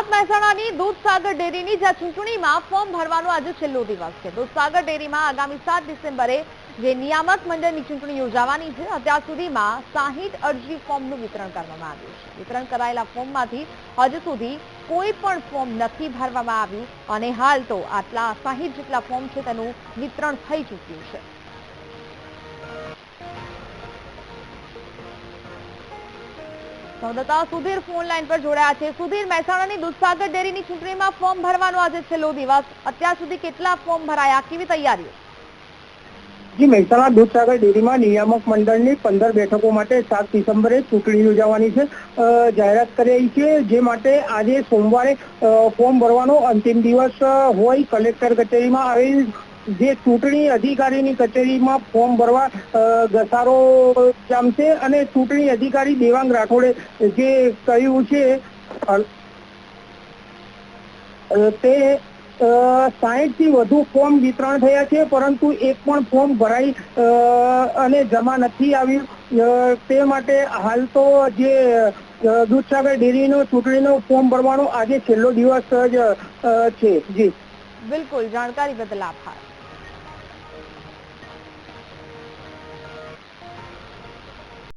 અમદાવાદ મહેસાણાની દૂધસાગર ડેરીની જ્યાં ચૂંટણીમાં ફોર્મ ભરવાનો આજે છેલ્લો દિવસ છે. દૂધસાગર ડેરીમાં આગામી સાત ડિસેમ્બરે જે નિયામક મંડળની ચૂંટણી યોજાવાની છે, અત્યાર સુધીમાં સાહીઠ અરજી ફોર્મનું વિતરણ કરવામાં આવ્યું છે. વિતરણ કરાયેલા ફોર્મમાંથી હજુ સુધી કોઈ પણ ફોર્મ નથી ભરવામાં આવ્યું અને હાલ તો આટલા સાહીઠ જેટલા ફોર્મ છે તેનું વિતરણ થઈ ચૂક્યું છે. સંવાદદાતા સુધીર ફોન લાઈન પર જોડાયા છે. સુધીર મહેસાણાની દૂધસાગર ડેરીની ચૂંટણીમાં ફોર્મ ભરવાનો આજે છેલ્લો દિવસ. અત્યાર સુધી કેટલા ફોર્મ ભરાયા? કેવી તૈયારીઓ? જી, મહેસાણા દૂધસાગર ડેરીમાં નિયામક મંડળની પંદર બેઠકો માટે સાત ડિસેમ્બરે ચૂંટણી યોજાવાની છે. જાહેરાત કરાઈ છે જે માટે આજે સોમવારે ફોર્મ ભરવાનો અંતિમ દિવસ હોય. કલેક્ટર કચેરીમાં આવેલ જે ચૂંટણી અધિકારીની કચેરીમાં ફોર્મ ભરવા ઘસારો જામશે અને ચૂંટણી અધિકારી દેવાંગ રાઠોડે જે કહ્યું છે તે સાહીઠથી વધુ ફોર્મ વિતરણ થયા છે, પરંતુ એક પણ ફોર્મ ભરાઈ અને જમા નથી આવ્યું. તે માટે હાલ તો જે દૂધસાગર ડેરીનો ચૂંટણીનો ફોર્મ ભરવાનો આજે છેલ્લો દિવસ જ છે. જી. બિલકુલ. જાણકારી બદલ આભાર.